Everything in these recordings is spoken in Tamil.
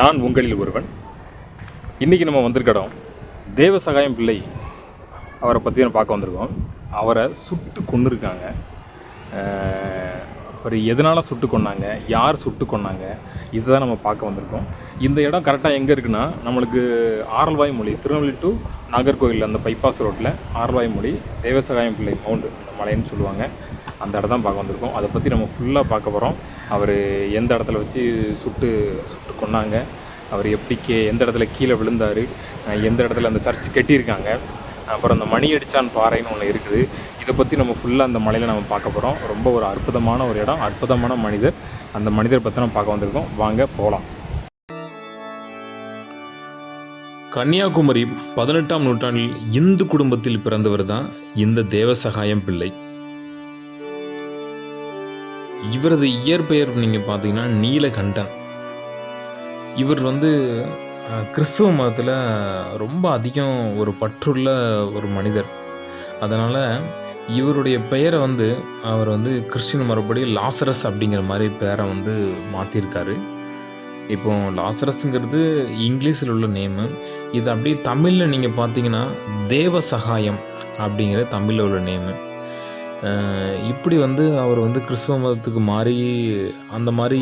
நான் உங்களில் ஒருவன். இன்றைக்கி நம்ம வந்திருக்க இடம் தேவசகாயம் பிள்ளை அவரை பற்றி நம்ம பார்க்க வந்திருக்கோம். அவரை சுட்டு கொண்டு இருக்காங்க அவர் எதனால் சுட்டு கொன்னாங்க? யார் சுட்டு கொன்னாங்க? இதுதான் நம்ம பார்க்க வந்திருக்கோம். இந்த இடம் கரெக்டாக எங்கே இருக்குன்னா நம்மளுக்கு ஆரல்வாய் மொழி திருநெல்வேலி டு நாகர்கோவில் அந்த பைபாஸ் ரோட்டில் ஆரல்வாய் மொழி தேவசகாயம் பிள்ளை மவுண்டு அந்த மலைன்னு சொல்லுவாங்க. அந்த இடம் தான் பார்க்க வந்திருக்கோம். அதை பற்றி நம்ம ஃபுல்லாக பார்க்க போகிறோம் அவர் எந்த இடத்துல வச்சு சுட்டு சுட்டு கொன்னாங்க. அவர் எப்படி கே எந்த இடத்துல கீழே விழுந்தார் எந்த இடத்துல அந்த சர்ச் கட்டியிருக்காங்க. அப்புறம் அந்த மணி அடிச்சான் பாறைன்னு ஒன்று இருக்குது. இதை பற்றி நம்ம ஃபுல்லாக அந்த மலையில் நம்ம பார்க்க போகிறோம் ரொம்ப ஒரு அற்புதமான ஒரு இடம் அற்புதமான மனிதர். அந்த மனிதர் பற்றி நம்ம பார்க்க வந்திருக்கோம். வாங்க போகலாம் கன்னியாகுமரி பதினெட்டாம் நூற்றாண்டில் இந்து குடும்பத்தில் பிறந்தவர் தான் இந்த தேவசகாயம் பிள்ளை. இவரது இயற்பெயர் நீங்கள் பார்த்தீங்கன்னா நீலகண்டன். இவர் வந்து கிறிஸ்துவ மதத்தில் ரொம்ப அதிகம் ஒரு பற்றுள்ள ஒரு மனிதர். அதனால் இவருடைய பெயரை வந்து அவர் வந்து கிறிஸ்டின் மறுபடி லாசரஸ் அப்படிங்கிற மாதிரி பேரை வந்து மாற்றிருக்காரு இப்போ லாசரஸுங்கிறது இங்கிலீஷில் உள்ள நேமு. இது அப்படியே தமிழில் நீங்கள் பார்த்தீங்கன்னா தேவ சகாயம் அப்படிங்கிற தமிழில் உள்ள நேமு. இப்படி வந்து அவர் வந்து கிறிஸ்துவ மதத்துக்கு மாறி அந்த மாதிரி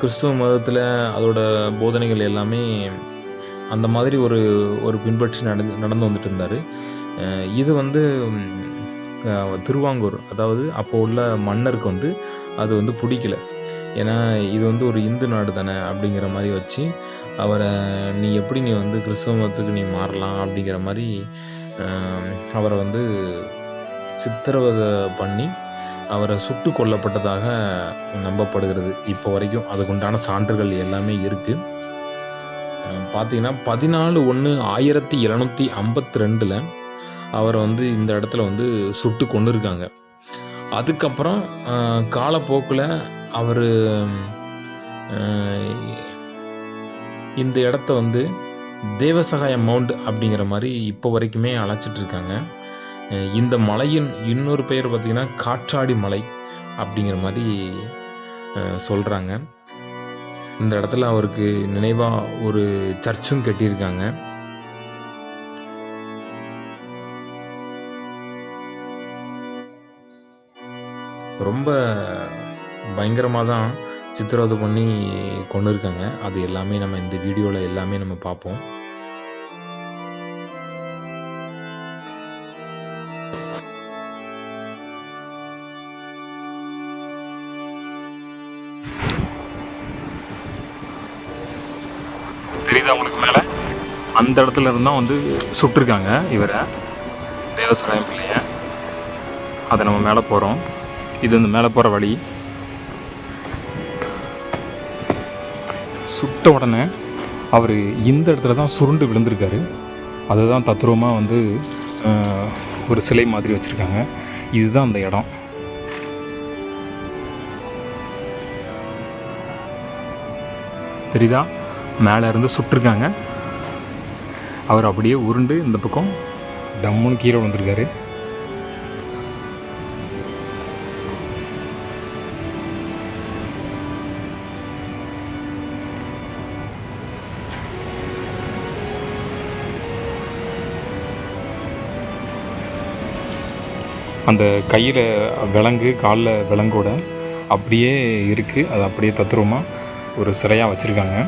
கிறிஸ்துவ மதத்தில் அதோட போதனைகள் எல்லாமே அந்த மாதிரி ஒரு ஒரு பின்பற்றி நடந்து நடந்து வந்துட்டு இருந்தார். இது வந்து திருவாங்கூர் அதாவது அப்போ உள்ள மன்னருக்கு வந்து அது வந்து பிடிக்கல. ஏன்னா இது வந்து ஒரு இந்து நாடு தானே அப்படிங்கிற மாதிரி வச்சு அவரை நீ எப்படி நீ வந்து கிறிஸ்துவ மதத்துக்கு நீ மாறலாம் அப்படிங்கிற மாதிரி அவரை வந்து சித்திரவதை பண்ணி அவரை சுட்டு கொல்லப்பட்டதாக நம்பப்படுகிறது. இப்போ வரைக்கும் அதுக்குண்டான சான்றுகள் எல்லாமே இருக்குது பார்த்தீங்கன்னா பதினாலு ஒன்று ஆயிரத்தி எழுநூற்றி ஐம்பத்தி ரெண்டில் அவரை வந்து இந்த இடத்துல வந்து சுட்டு கொண்டு இருக்காங்க அதுக்கப்புறம் காலப்போக்கில் அவர் இந்த இடத்த வந்து தேவசகாய மவுண்ட் அப்படிங்கிற மாதிரி இப்போ வரைக்குமே அழைச்சிட்டு இருக்காங்க இந்த மலையின் இன்னொரு பெயர் பார்த்திங்கன்னா காற்றாடி மலை அப்படிங்கிற மாதிரி சொல்கிறாங்க இந்த இடத்துல அவருக்கு நினைவாக ஒரு சர்ச்சும் கட்டியிருக்காங்க. ரொம்ப பயங்கரமாக தான் சித்திரவதை பண்ணி கொண்டு இருக்காங்க அது எல்லாமே நம்ம இந்த வீடியோவில் எல்லாமே நம்ம பார்ப்போம். அந்த இடத்துல இருந்தால் வந்து சுட்டிருக்காங்க இவரை. தேவசகாயம் பிள்ளைய. அதை நம்ம மேலே போகிறோம் இது இந்த மேலே போகிற வழி. சுட்ட உடனே அவர் இந்த இடத்துல தான் சுருண்டு விழுந்திருக்காரு. அதுதான் தத்ரூபமாக வந்து ஒரு சிலை மாதிரி வச்சுருக்காங்க. இதுதான் அந்த இடம். தெரியுதா? மேலே இருந்து சுட்டிருக்காங்க. அவர் அப்படியே உருண்டு இந்த பக்கம் டம்முன்னு கீழே விழுந்திருக்காரு. அந்த கையில் விலங்கு காலில் விலங்கோட அப்படியே இருக்குது அது அப்படியே தத்ரூபமாக ஒரு சிலையாக வச்சுருக்காங்க.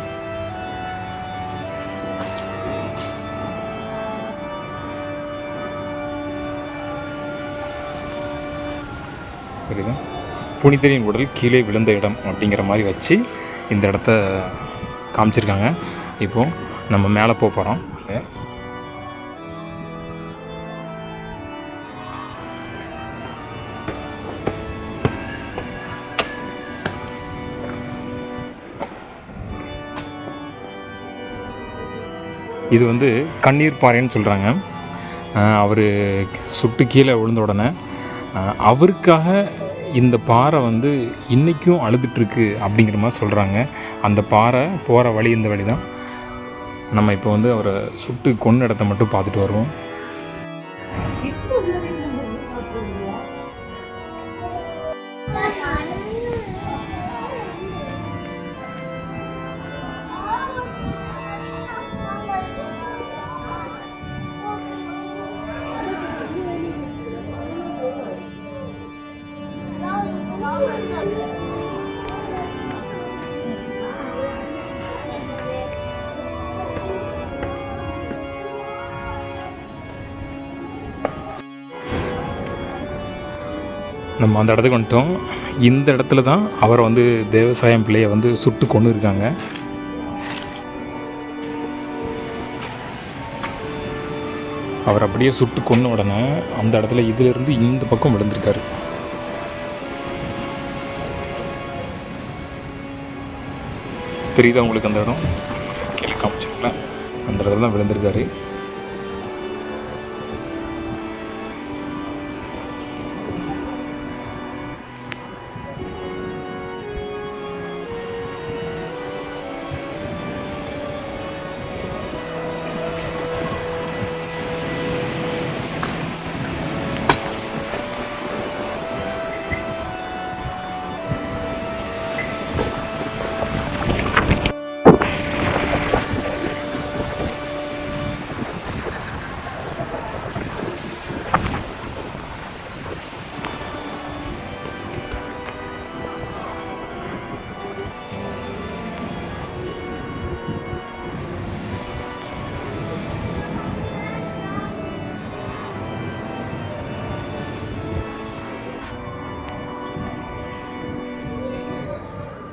புனிதரின் உடல் கீழே விழுந்த இடம் அப்படிங்கிற மாதிரி வச்சு இந்த இடத்த காமிச்சிருக்காங்க. இப்போ நம்ம மேலே போக போகிறோம் இது வந்து கண்ணீர் பாறைன்னு சொல்கிறாங்க அவர் சுட்டு கீழே விழுந்த உடனே அவருக்காக இந்த பாறை வந்து இன்றைக்கும் அழுதுட்டுருக்கு அப்படிங்கிற மாதிரி சொல்கிறாங்க அந்த பாறை போகிற வழி இந்த வழி தான் நம்ம இப்போ வந்து அவரை சுட்டு கொண்டு இடத்த மட்டும் பார்த்துட்டு வருவோம். நம்ம அந்த இடத்துக்கு வந்துட்டோம். இந்த இடத்துல தான் அவரை வந்து தேவசாயம் பிள்ளையை வந்து சுட்டு கொண்டு இருக்காங்க. அவர் அப்படியே சுட்டு கொன்ன உடனே அந்த இடத்துல இதிலிருந்து இந்த பக்கம் விழுந்திருக்காரு. தெரியுதா உங்களுக்கு அந்த இடம்? கீழே காமிச்சிங்களா அந்த இடத்துல தான் விழுந்திருக்காரு.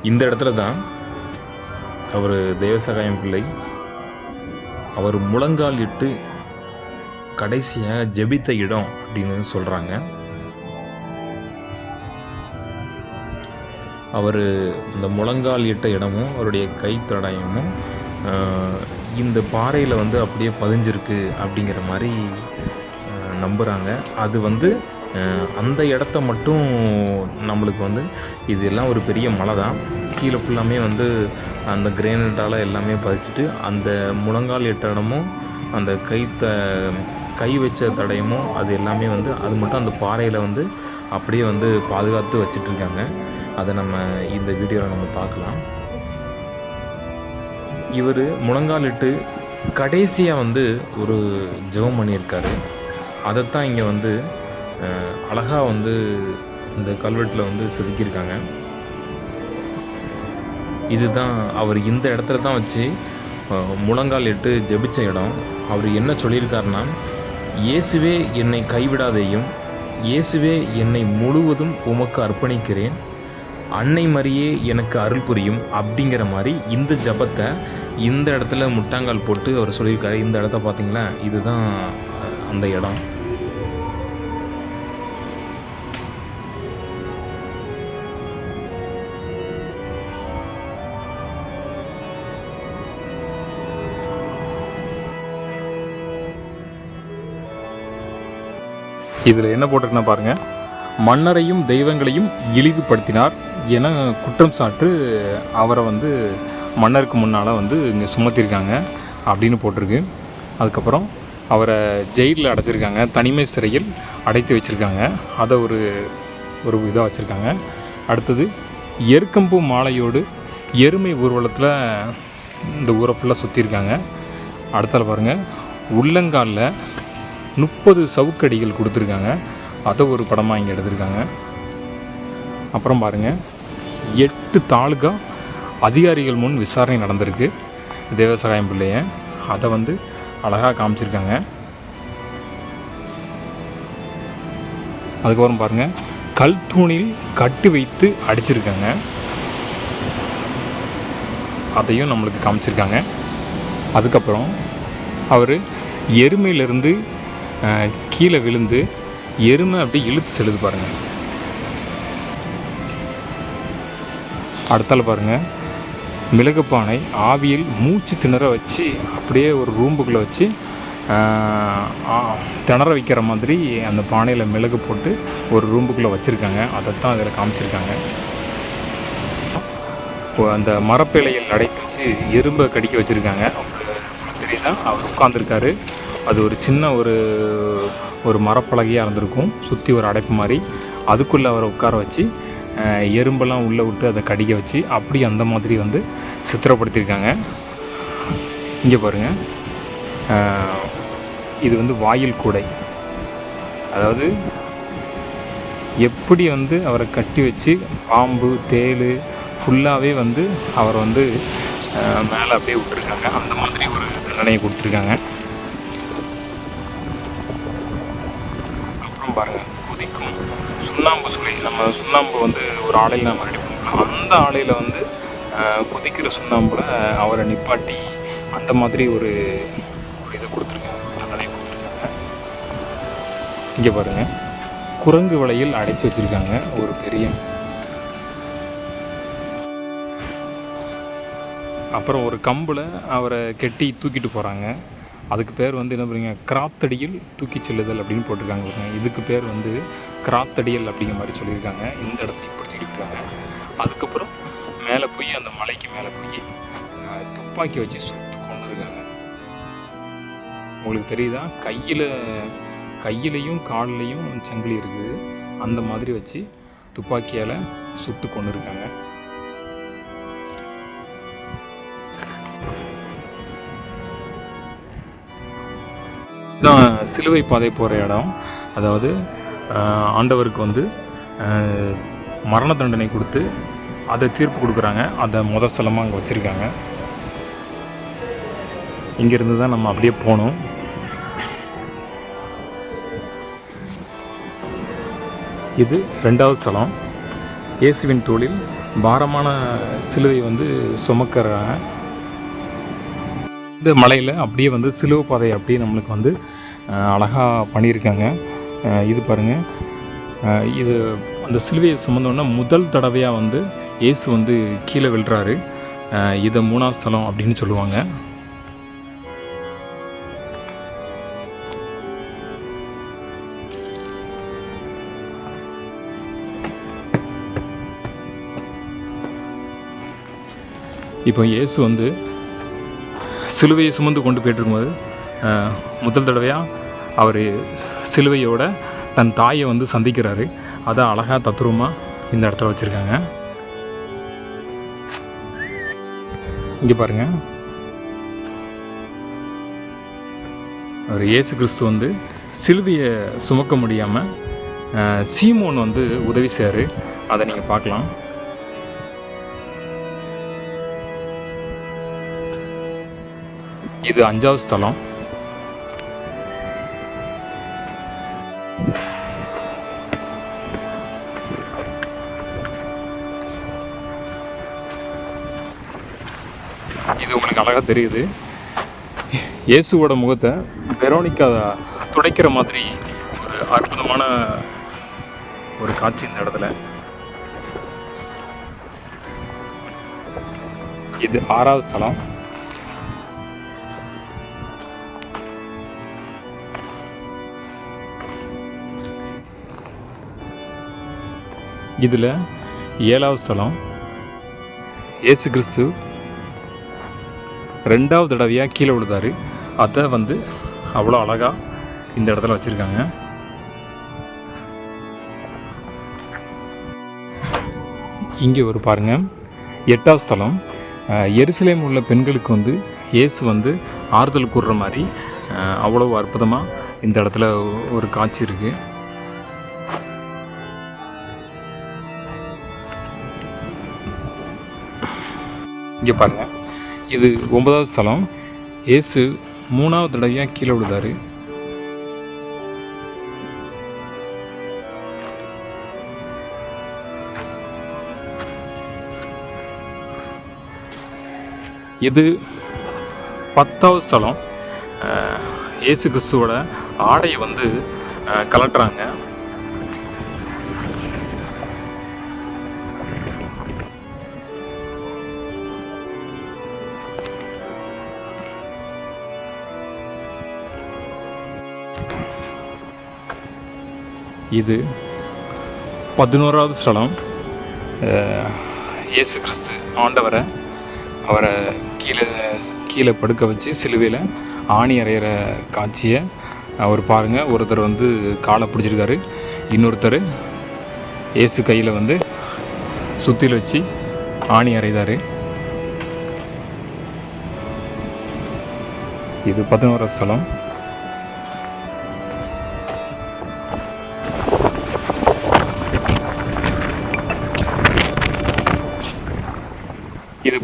இந்த இடத்துல தான் அவர் தேவசகாயம் பிள்ளை அவர் முழங்கால் இட்டு கடைசியாக ஜெபித்த இடம் அப்படின்னு சொல்கிறாங்க அவர் அந்த முழங்கால் இட்ட இடமும் அவருடைய கைத்தடயமும் இந்த பாறையில் வந்து அப்படியே பதிஞ்சிருக்கு அப்படிங்கிற மாதிரி நம்புகிறாங்க அது வந்து அந்த இடத்த மட்டும் நம்மளுக்கு வந்து இது எல்லாம் ஒரு பெரிய மலை தான் கீழே ஃபுல்லாமே வந்து அந்த கிரேனைட்டால் எல்லாமே பதிச்சுட்டு அந்த முழங்கால் எட்ட இடமும் அந்த கைத்த கை வச்ச தடயமும் அது எல்லாமே வந்து அது மட்டும் அந்த பாறையில் வந்து அப்படியே வந்து பாதுகாத்து வச்சிட்ருக்காங்க. அதை நம்ம இந்த வீடியோவில் நம்ம பார்க்கலாம். இவர் முழங்காலிட்டு கடைசியாக வந்து ஒரு ஜெபம் பண்ணியிருக்காரு. அதைத்தான் இங்கே வந்து அழகாக வந்து இந்த கல்வெட்டில் வந்து செதுக்கியிருக்காங்க. இதுதான் அவர் இந்த இடத்துல தான் வச்சு முழங்கால் இட்டு ஜெபிச்ச இடம். அவர் என்ன சொல்லியிருக்காருன்னா இயேசுவே என்னை கைவிடாதேயும் இயேசுவே என்னை முழுவதும் உமக்கு அர்ப்பணிக்கிறேன். அன்னை மாதிரியே எனக்கு அருள் புரியும் அப்படிங்கிற மாதிரி இந்த ஜபத்தை இந்த இடத்துல முட்டாங்கால் போட்டு அவர் சொல்லியிருக்காரு. இந்த இடத்த பார்த்தீங்களா? இதுதான் அந்த இடம். இதில் என்ன போட்டிருக்குன்னா பாருங்கள் மன்னரையும் தெய்வங்களையும் இழிவுபடுத்தினார் என குற்றம் சாட்டு அவரை வந்து மன்னருக்கு முன்னால் வந்து இங்கே சுமத்திருக்காங்க அப்படின்னு போட்டிருக்கு. அதுக்கப்புறம் அவரை ஜெயிலில் அடைச்சிருக்காங்க தனிமை சிறையில் அடைத்து வச்சுருக்காங்க. அதை ஒரு ஒரு இதாக வச்சுருக்காங்க. அடுத்தது எருக்கம்பூ மாலையோடு எருமை ஊர்வலத்தில் இந்த ஊரை ஃபுல்லாக சுற்றிருக்காங்க அடுத்தால் பாருங்கள் உள்ளங்காலில் முப்பது சவுக்கடிகள் கொடுத்துருக்காங்க. அதை ஒரு படமாக இங்கே எடுத்திருக்காங்க. அப்புறம் பாருங்கள் எட்டு தாலுகா அதிகாரிகள் முன் விசாரணை நடந்திருக்கு. தேவசகாயம் பிள்ளைய. அதை வந்து அழகாக காமிச்சிருக்காங்க. அதுக்கப்புறம் பாருங்கள் கல் தூணில் கட்டி வைத்து அடிச்சிருக்காங்க. அதையும் நம்மளுக்கு காமிச்சிருக்காங்க. அதுக்கப்புறம் அவர் எருமையிலிருந்து கீழே விழுந்து எருமை அப்படியே இழுத்து செலுது பாருங்கள் அடுத்தால் பாருங்கள் பானை ஆவியில் மூச்சு திணற வச்சு அப்படியே ஒரு ரூம்புக்குள்ளே வச்சு திணற வைக்கிற மாதிரி அந்த பானையில் மிளகு போட்டு ஒரு ரூம்புக்குள்ளே வச்சுருக்காங்க. அதைத்தான் அதில் காமிச்சிருக்காங்க. இப்போ அந்த மரப்பிலையில் அடைத்து வச்சு எறும்பை கடிக்க வச்சுருக்காங்க. தெரியுதா? அவர் உட்காந்துருக்காரு அது ஒரு சின்ன ஒரு ஒரு மரப்பலகையாக இருந்திருக்கும். சுற்றி ஒரு அடைப்பு மாதிரி அதுக்குள்ளே அவரை உட்கார வச்சு எறும்பெல்லாம் உள்ளே விட்டு அதை கடிக்க வச்சு அப்படி அந்த மாதிரி வந்து சித்திரப்படுத்தியிருக்காங்க. இங்கே பாருங்கள் இது வந்து வாயில் கூடை. அதாவது எப்படி வந்து அவரை கட்டி வச்சு பாம்பு தேள் ஃபுல்லாகவே வந்து அவரை வந்து மேலே அப்படியே விட்டுருக்காங்க. அந்த மாதிரி ஒரு தண்டனையை கொடுத்துருக்காங்க. சுண்ணாம்பு சுளி. நம்ம சுண்ணாம்பு வந்து ஒரு ஆலையில் நம்ம ரெடி பண்ணலாம் அந்த ஆலையில் வந்து கொதிக்கிற சுண்ணாம்புல அவரை நிப்பாட்டி அந்த மாதிரி ஒரு இதை இது கொடுத்துருக்காங்க தண்டனை கொடுத்துருக்காங்க. இங்கே பாருங்கள் குரங்கு வலையில் அடைச்சி வச்சுருக்காங்க ஒரு பெரிய. அப்புறம் ஒரு கம்பில் அவரை கெட்டி தூக்கிட்டு போகிறாங்க அதுக்கு பேர் வந்து என்ன பண்ணுறீங்க கிராத்தடியில் தூக்கி செல்லுதல் அப்படின்னு போட்டிருக்காங்க பாருங்க. இதுக்கு பேர் வந்து கிராத்தடியல் அப்படிங்கிற மாதிரி சொல்லியிருக்காங்க. இந்த இடத்தையும் பிடிச்சிருக்காங்க அதுக்கப்புறம் மேலே போய் அந்த மலைக்கு மேலே போய் துப்பாக்கி வச்சு சுட்டு கொண்டு இருக்காங்க உங்களுக்கு தெரியுதா? கையில் கையிலையும் கால்லையும் சங்கிலி இருக்குது. அந்த மாதிரி வச்சு துப்பாக்கியால் சுட்டு கொண்டு இருக்காங்க சிலுவை பாதை போகிற இடம். அதாவது ஆண்டவருக்கு வந்து மரண தண்டனை கொடுத்து அதை தீர்ப்பு கொடுக்குறாங்க. அதை முத ஸ்தலமாக அங்கே வச்சுருக்காங்க. இங்கேருந்து தான் நம்ம அப்படியே போகணும். இது ரெண்டாவது ஸ்தலம். இயேசுவின் தோளில் பாரமான சிலுவை வந்து சுமக்கிறாங்க. இந்த மலையில் அப்படியே வந்து சிலுவை பாதை அப்படியே நம்மளுக்கு வந்து அழகாக பண்ணியிருக்காங்க. இது பாருங்கள் இது அந்த சிலுவையை சுமந்தோன்னா முதல் தடவையாக வந்து இயேசு வந்து கீழே விழுறாரு. இதை மூணாவது ஸ்தலம் அப்படின்னு சொல்லுவாங்க. இப்போ இயேசு வந்து சிலுவையை சுமந்து கொண்டு போயிட்டு இருக்கும்போது முதல் தடவையாக அவர் சிலுவையோட தன் தாயை வந்து சந்திக்கிறாரு. அதை அழகாக தத்ரூபமாக இந்த இடத்துல வச்சுருக்காங்க. இங்கே பாருங்கள் அவர் இயேசு கிறிஸ்து வந்து சிலுவையை சுமக்க முடியாமல் சீமோன் வந்து உதவி செய்யாரு அதை நீங்கள் பார்க்கலாம். இது அஞ்சாவது ஸ்தலம். அழகாக தெரியுது. இயேசுவோட முகத்தை வெரோனிக்கா துடைக்கிற மாதிரி ஒரு அற்புதமான ஒரு காட்சி இந்த இடத்துல. இது ஆறாவது ஸ்தலம். இதில் ஏழாவது ஸ்தலம். இயேசு கிறிஸ்து ரெண்டாவது தடவையாக கீழே விழுதாரு அதை வந்து அவ்வளோ அழகாக இந்த இடத்துல வச்சுருக்காங்க. இங்கே ஒரு பாருங்கள் எட்டாவது ஸ்தலம். எருசலேம் உள்ள பெண்களுக்கு வந்து இயேசு வந்து ஆறுதல் கூறுற மாதிரி அவ்வளோ அற்புதமாக இந்த இடத்துல ஒரு காட்சி இருக்குது இங்கே பாருங்கள் இது ஒன்பதாவது ஸ்தலம். இயேசு மூணாவது தடவையாக கீழே விழுதாரு இது பத்தாவது ஸ்தலம். இயேசு கிறிஸ்துவோட ஆடையை வந்து கலட்டுறாங்க இது பதினோராவது ஸ்தலம். இயேசு கிறிஸ்து ஆண்டவரை அவரை கீழே கீழே படுக்க வச்சு சிலுவையில் ஆணி அறையிற காட்சியை அவர் பாருங்கள் ஒருத்தர் வந்து காலை பிடிச்சிருக்காரு. இன்னொருத்தர் இயேசு கையில் வந்து சுத்தியில் வச்சு ஆணி அறைதார் இது பதினோரா ஸ்தலம்.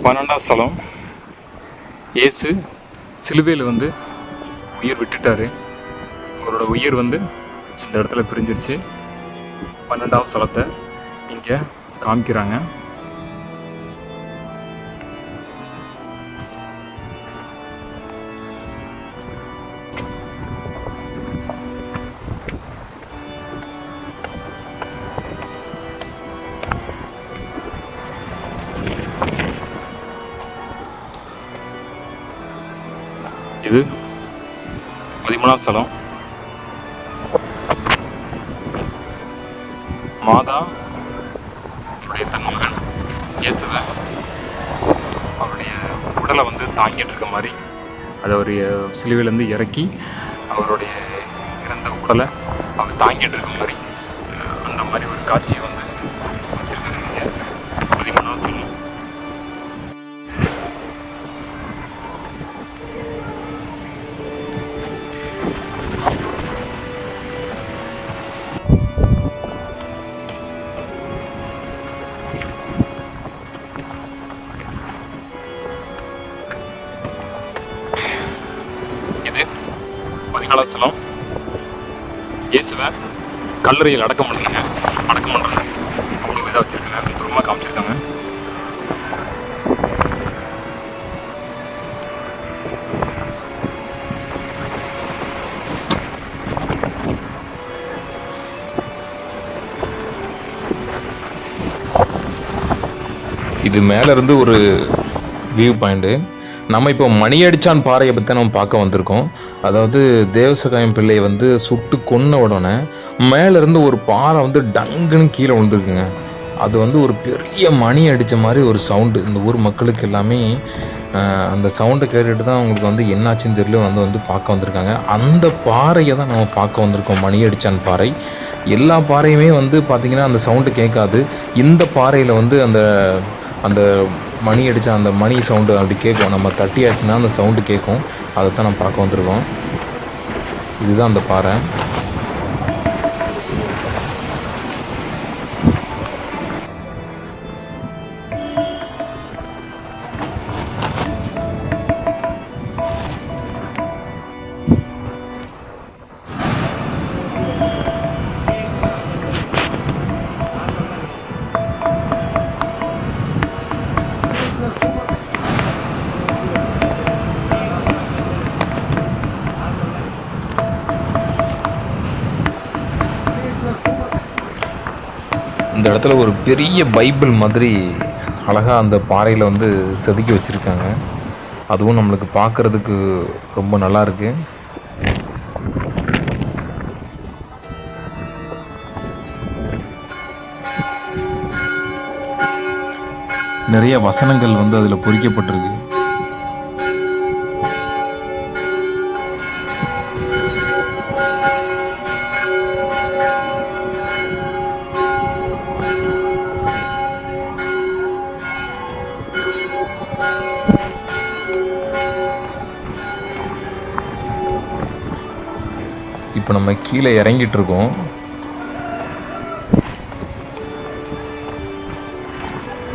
பன்னெண்டாம் ஸ்தலம் இயேசு சிலுவையில் வந்து உயிர் விட்டுட்டார். அவரோட உயிர் வந்து இந்த இடத்துல பிரிஞ்சிருச்சு. பன்னெண்டாவது ஸ்தலத்தை இங்கே காமிக்கிறாங்க. பதிமூணாம் ஸ்தலம் மாதா அவருடைய தன் மகன் இயேசுவை அவருடைய உடலை வந்து தாங்கிட்டு இருக்க மாதிரி அதை ஒரு சிலுவையிலேருந்து இறக்கி அவருடைய இறந்த உடலை அவர் தாங்கிட்டு இருக்க மாதிரி அந்த மாதிரி ஒரு காட்சி கல்லறையில் அடக்கம் பண்ணுறாங்க. அடக்கம் பண்ணுறாங்க. அவ்வளோ இதாக வச்சுருக்காங்க. தூரமாக காமிச்சிருக்காங்க. இது மேலேருந்து ஒரு வியூ பாயிண்ட்டு நம்ம இப்போ மணியடிச்சான் பாறையை பற்றி நம்ம பார்க்க வந்திருக்கோம். அதாவது தேவசகாயம் பிள்ளை வந்து சுட்டு கொன்ன உடனே மேலேருந்து ஒரு பாறை வந்து டங்குன்னு கீழே விழுந்துருக்குங்க. அது வந்து ஒரு பெரிய மணி அடித்த மாதிரி ஒரு சவுண்டு. இந்த ஊர் மக்களுக்கு எல்லாமே அந்த சவுண்டை கேட்டுட்டு தான் அவங்களுக்கு வந்து என்னாச்சுன்னு தெரியல வந்து வந்து பார்க்க வந்திருக்காங்க. அந்த பாறையை தான் நம்ம பார்க்க வந்திருக்கோம் மணி அடித்தான் பாறை. எல்லா பாறையுமே வந்து பார்த்திங்கன்னா அந்த சவுண்டு கேட்காது. இந்த பாறையில் வந்து அந்த அந்த மணி அடித்த அந்த மணி சவுண்டு அப்படி கேட்கும். நம்ம தட்டியாச்சுன்னா அந்த சவுண்டு கேட்கும். அதை தான் நம்ம பார்க்க வந்திருக்கோம். இதுதான் அந்த பாறை. பெரிய பைபிள் மாதிரி அழகாக அந்த பாறையில் வந்து செதுக்கி வச்சுருக்காங்க. அதுவும் நம்மளுக்கு பார்க்குறதுக்கு ரொம்ப நல்லா இருக்குது நிறைய வசனங்கள் வந்து அதில் பொறிக்கப்பட்டிருக்கு. நம்ம கீழே இறங்கிட்டு இருக்கோம்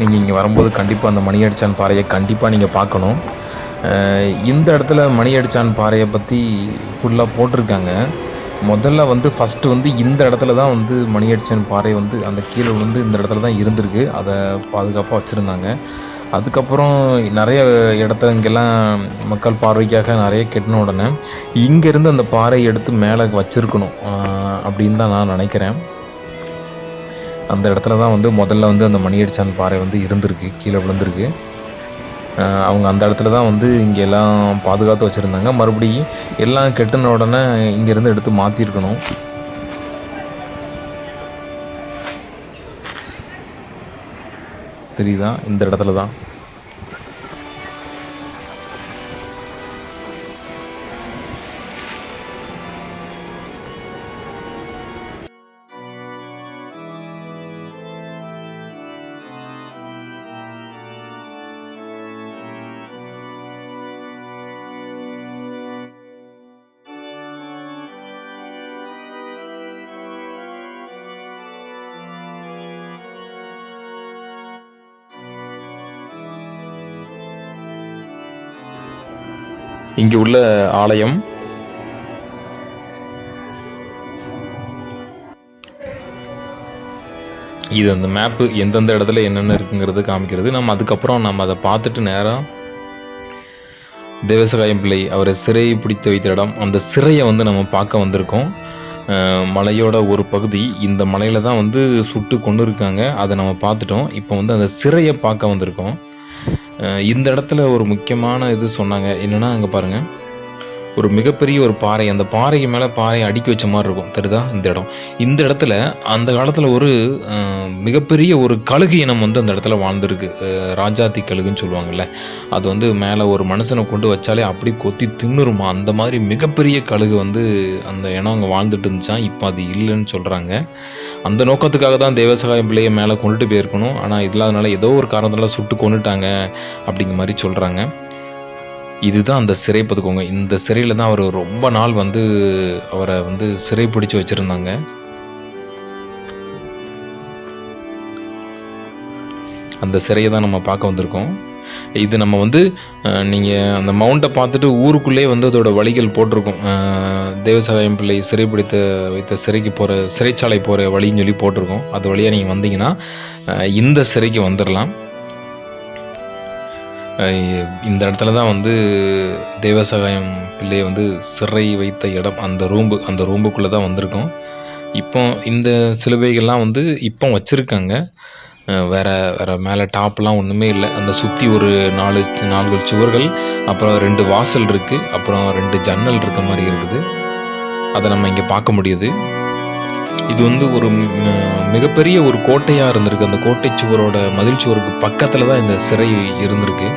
நீங்கள் இங்கே வரும்போது கண்டிப்பாக அந்த மணி அடித்தான் பாறையை கண்டிப்பாக நீங்கள் பார்க்கணும். இந்த இடத்துல மணி அடித்தான் பாறையை பற்றி ஃபுல்லாக போட்டிருக்காங்க. முதல்ல வந்து ஃபஸ்ட்டு வந்து இந்த இடத்துல தான் வந்து மணி மணியடிச்சான் பாறை வந்து அந்த கீழே விழுந்து இந்த இடத்துல தான் இருந்திருக்கு. அதை பாதுகாப்பாக வச்சுருந்தாங்க. அதுக்கப்புறம் நிறைய இடத்த இங்கெல்லாம் மக்கள் பார்வைக்காக நிறைய கெட்டின உடனே இங்கேருந்து அந்த பாறை எடுத்து மேலே வச்சுருக்கணும் அப்படின்னு தான் நான் நினைக்கிறேன். அந்த இடத்துல தான் வந்து முதல்ல வந்து அந்த மணியடிச்சான் பாறை வந்து இருந்திருக்கு கீழே விழுந்திருக்கு. அவங்க அந்த இடத்துல தான் வந்து இங்கே எல்லாம் பாதுகாத்து வச்சுருந்தாங்க. மறுபடியும் எல்லாம் கெட்டின உடனே இங்கேருந்து எடுத்து மாற்றிருக்கணும் தெரியுதா? இந்த இடத்துல தான். இங்கே உள்ள ஆலயம். இது அந்த மேப்பு எந்தெந்த இடத்துல என்னென்ன இருக்குங்கிறது காமிக்கிறது. நம்ம அதுக்கப்புறம் நம்ம அதை பார்த்துட்டு நேராக தேவசகாயம் பிள்ளை அவரை சிறை பிடித்து வைத்த இடம். அந்த சிறையை வந்து நம்ம பார்க்க வந்திருக்கோம். மலையோட ஒரு பகுதி. இந்த மலையில் தான் வந்து சுட்டு கொண்டு இருக்காங்க. அதை நம்ம பார்த்துட்டோம். இப்போ வந்து அந்த சிறையை பார்க்க வந்திருக்கோம். இந்த இடத்துல ஒரு முக்கியமான இது சொன்னாங்க. என்னென்னா அங்கே பாருங்கள் ஒரு மிகப்பெரிய ஒரு பாறை அந்த பாறைக்கு மேலே பாறையை அடுக்கி வச்ச மாதிரி இருக்கும். தெரியுதா? இந்த இடம். இந்த இடத்துல அந்த காலத்தில் ஒரு மிகப்பெரிய ஒரு கழுகு இனம் வந்து அந்த இடத்துல வாழ்ந்துருக்கு. ராஜாத்தி கழுகுன்னு சொல்லுவாங்கள்ல அது வந்து மேலே ஒரு மனுஷனை கொண்டு வச்சாலே அப்படி கொத்தி தின்னுருமா? அந்த மாதிரி மிகப்பெரிய கழுகு வந்து அந்த இனம் அங்கே வாழ்ந்துட்டு இருந்துச்சான் இப்போ அது இல்லைன்னு சொல்கிறாங்க அந்த நோக்கத்துக்காக தான் தேவசகாயம் பிள்ளையை மேலே கொண்டுட்டு போயிருக்கணும். ஆனால் இல்லாதனால ஏதோ ஒரு காரணத்தால் சுட்டு கொண்டுட்டாங்க அப்படிங்கிற மாதிரி சொல்கிறாங்க இதுதான் அந்த சிறை பதுக்கோங்க. இந்த சிறையில் தான் அவர் ரொம்ப நாள் வந்து அவரை வந்து சிறை பிடிச்சி வச்சுருந்தாங்க. அந்த சிறையை தான் நம்ம பார்க்க வந்திருக்கோம். இது நம்ம வந்து நீங்கள் அந்த மவுண்ட்டை பார்த்துட்டு ஊருக்குள்ளே வந்து அதோட வழிகள் போட்டிருக்கோம். தேவசகாயம் பிள்ளை சிறைப்பிடித்த வைத்த சிறைக்கு போகிற சிறைச்சாலை போகிற வழின்னு சொல்லி போட்டிருக்கோம். அது வழியாக நீங்கள் வந்தீங்கன்னா இந்த சிறைக்கு வந்துடலாம் இந்த இடத்துல தான் வந்து தேவசகாயம் பிள்ளையை வந்து சிறை வைத்த இடம் அந்த ரூம்பு அந்த ரூம்புக்குள்ளே தான் வந்திருக்கோம். இப்போ இந்த சிலுவைகள்லாம் வந்து இப்போ வச்சுருக்காங்க. வேற வேற மேலே டாப்லாம் ஒன்றுமே இல்லை. அந்த சுற்றி ஒரு நாலு நான்கு சுவர்கள் அப்புறம் ரெண்டு வாசல் இருக்குது அப்புறம் ரெண்டு ஜன்னல் இருக்க மாதிரி இருக்குது. அதை நம்ம இங்கே பார்க்க முடியுது. இது வந்து ஒரு மிகப்பெரிய ஒரு கோட்டையாக இருந்திருக்கு. அந்த கோட்டை சுவரோட மதில் சுவருக்கு பக்கத்தில் தான் இந்த சிறை இருந்திருக்கு.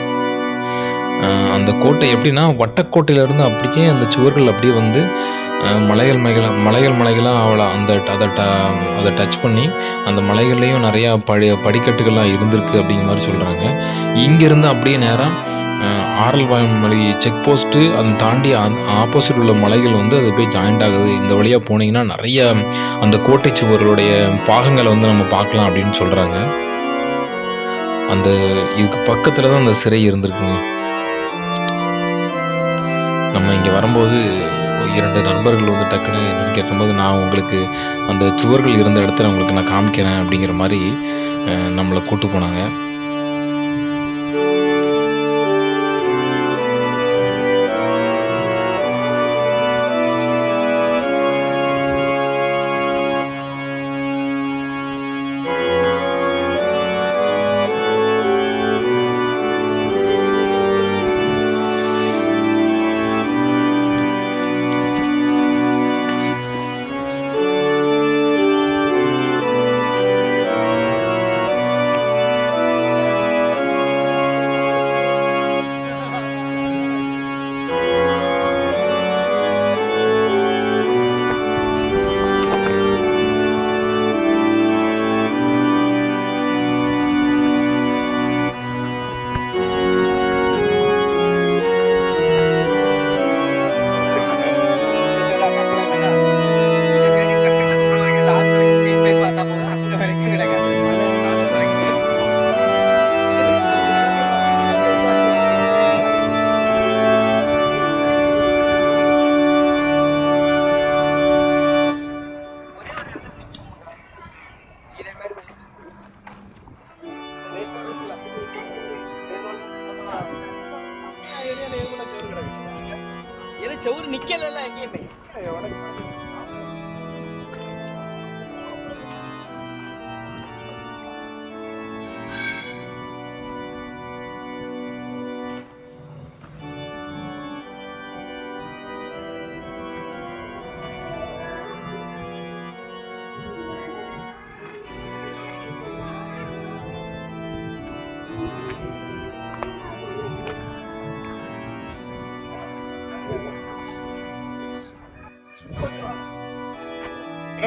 அந்த கோட்டை எப்படின்னா வட்டக்கோட்டையில இருந்து அப்படியே அந்த சுவர்கள் அப்படியே வந்து மலைகள் மலைகள் மலைகள் மலைகளாக அவளை அந்த அதை ட அதை டச் பண்ணி அந்த மலைகள்லேயும் நிறையா படி படிக்கட்டுகள்லாம் இருந்திருக்கு அப்படிங்கிற மாதிரி சொல்கிறாங்க இங்கேருந்து அப்படியே நேராக ஆரல்வாயம் மலை செக் போஸ்ட்டு அதை தாண்டி ஆப்போசிட் உள்ள மலைகள் வந்து அது போய் ஜாயிண்ட் ஆகுது. இந்த வழியாக போனீங்கன்னா நிறைய அந்த கோட்டை சுவர்களுடைய பாகங்களை வந்து நம்ம பார்க்கலாம் அப்படின்னு சொல்கிறாங்க அந்த இதுக்கு பக்கத்தில் தான் அந்த சிறை இருந்திருக்குங்க. நம்ம இங்கே வரும்போது இரண்டு நண்பர்கள் வந்து டக்குன்னு என்னன்னு கேட்கும்போது நான் உங்களுக்கு அந்த சுவர்கள் இருந்த இடத்துல உங்களுக்கு நான் காமிக்கிறேன் அப்படிங்கிற மாதிரி நம்மளை கூட்டு போனாங்க.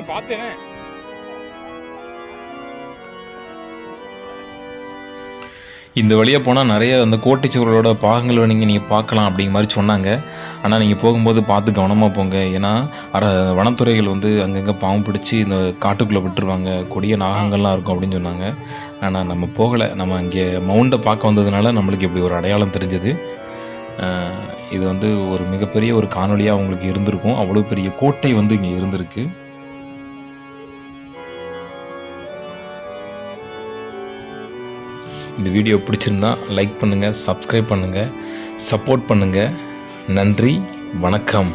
பார்த்தேன். இந்த வழியாக போனால் நிறைய அந்த கோட்டை பாகங்களை நீங்கள் நீங்கள் பார்க்கலாம் அப்படிங்கிற மாதிரி சொன்னாங்க. ஆனால் நீங்கள் போகும்போது பார்த்து கவனமாக போங்க. ஏன்னா அர வனத்துறைகள் வந்து அங்கங்கே பாவம் பிடிச்சி இந்த காட்டுக்குள்ளே விட்டுருவாங்க. கொடிய நாகங்கள்லாம் இருக்கும் அப்படின்னு சொன்னாங்க. ஆனால் நம்ம போகலை. நம்ம இங்கே மவுண்டை பார்க்க வந்ததுனால நம்மளுக்கு இப்படி ஒரு அடையாளம் தெரிஞ்சது. இது வந்து ஒரு மிகப்பெரிய ஒரு காணொலியாக அவங்களுக்கு இருந்திருக்கும். அவ்வளோ பெரிய கோட்டை வந்து இங்கே இருந்திருக்கு. இந்த வீடியோ பிடிச்சிருந்தா லைக் பண்ணுங்கள் சப்ஸ்கிரைப் பண்ணுங்கள் சப்போர்ட் பண்ணுங்கள் நன்றி வணக்கம்.